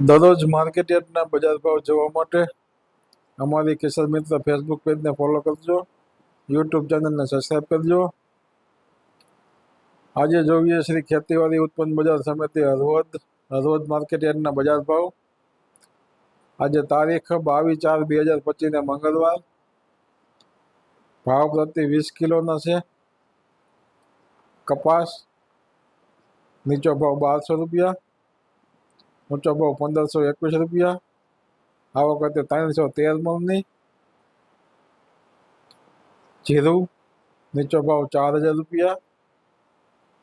દરરોજ માર્કેટ યાર્ડના બજાર ભાવ જોવા માટે અમારી કિશોર મિત્ર ફેસબુક પેજને ફોલો કરજો યુટ્યુબ ચેનલને સબસ્ક્રાઈબ કરજો. આજે જોઈએ શ્રી ખેતીવાડી ઉત્પન્ન બજાર સમિતિ હળવદ હળવદ માર્કેટ યાર્ડના બજાર ભાવ. આજે તારીખ બાવીસ ચાર બે હજાર પચીસને મંગળવાર. ભાવ પ્રતિ વીસ કિલોના છે. કપાસ, નીચો ભાવ બારસો રૂપિયા. ઊંચો ભાવ પંદરસો એકવીસ રૂપિયા આ વખતે ત્રણસો તેર મણની જીરું નીચો ભાવ ચાર હજાર રૂપિયા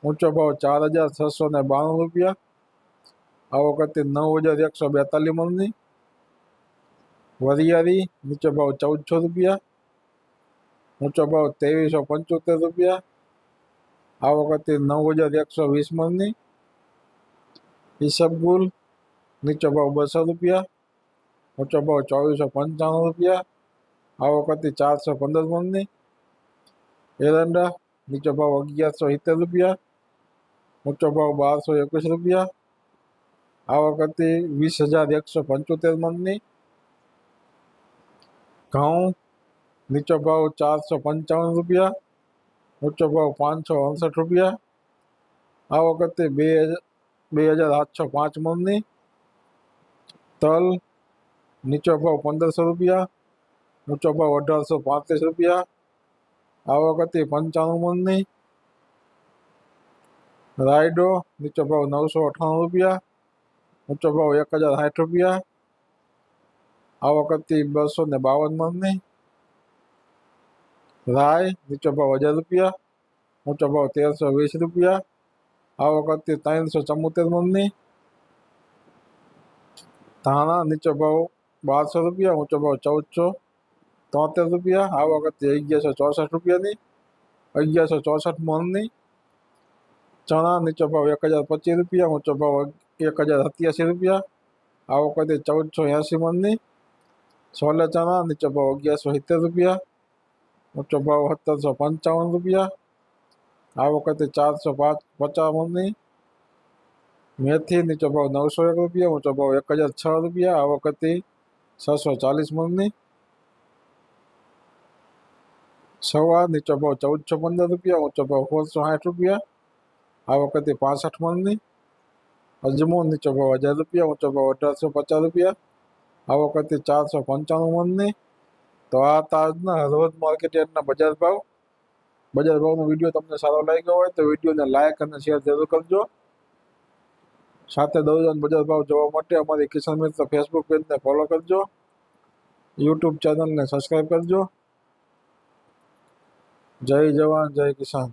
ઊંચો ભાવ ચાર હજાર છસો ને બાણું રૂપિયા આ વખતે નવ હજાર એકસો બેતાલીસ મણની વરિયાળી નીચો ભાવ ચૌદસો રૂપિયા ઊંચો ભાવ ત્રેવીસો પંચોતેર રૂપિયા આ વખતે નવ હજાર એકસો વીસ મણની ઈસબગુલ નીચો ભાવ બસો રૂપિયા ઊંચો ભાવ ચોવીસો પંચાણું રૂપિયા આ વખતે ચારસો પંદર મણની એરંડા નીચો ભાવ અગિયારસો સિત્તેર રૂપિયા ઊંચો ભાવ બારસો એકવીસ રૂપિયા આ વખતે વીસ હજાર એકસો પંચોતેર મણની ઘઉં નીચો ભાવ ચારસો પંચાવન રૂપિયા ઊંચો ભાવ પાંચસો અડસઠ રૂપિયા આ વખતે બે હજાર બે હજાર આઠસો પાંચ મણની તલ નીચો ભાવ પંદરસો રૂપિયા ઊંચો ભાવ અઢારસો પાંત્રીસ રૂપિયા આ વખતે પંચાણું મણની રાયડો નીચો ભાવ નવસો અઠ્ઠાણું રૂપિયા ઊંચો ભાવ એક હજાર સાઠ રૂપિયા આ વખતે બસો ને બાવન મણની રાય નીચો ભાવ હજાર રૂપિયા ઊંચો ભાવ તેરસો વીસ રૂપિયા આ વખતે ત્રણસો ચુમ્મોતેર મણની ધાણા નીચો ભાવ બારસો રૂપિયા ઊંચો ભાવ ચૌદસો તોતેર રૂપિયા આ વખતે અગિયારસો ચોસઠ રૂપિયાની અગિયારસો ચોસઠ મણની ચણા નીચો ભાવ એક હજાર પચીસ રૂપિયા ઊંચો ભાવ એક હજાર સત્યાસી રૂપિયા આ વખતે ચૌદસો એંસી મણની સોલે ચણા નીચો ભાવ અગિયારસો સિત્તેર રૂપિયા ઊંચો ભાવ સત્તરસો પંચાવન રૂપિયા આ વખતે ચારસો પાંચ પચાસ મણની મેથી નીચો ભાવ નવસો એક રૂપિયા ઊંચો ભાવ એક હજાર છ રૂપિયા આ વખતે છસો ચાલીસ મણની સવા નીચો ભાવ ચૌદસો પંદર રૂપિયા ઊંચો ભાવ સોળસો સાઠ રૂપિયા આ વખતે પાસઠ મણની અજમો નીચો ભાવ હજાર રૂપિયા ઊંચો ભાવ અઢારસો પચાસ રૂપિયા આ વખતે ચારસો પંચાણું મણની તો આ તાજના હળવદ માર્કેટ યાર્ડના બજાર ભાવ બજાર ભાવનો વિડીયો તમને સારો લાગ્યો હોય તો વિડીયોને લાઇક અને શેર જરૂર કરજો સાથે દરરોજ બજાર ભાવ જોવા માટે અમારી કિસાન મિત્ર ફેસબુક પેજને ફોલો કરજો. યુટ્યુબ ચેનલને સબસ્ક્રાઈબ કરજો. જય જવાન, જય કિસાન.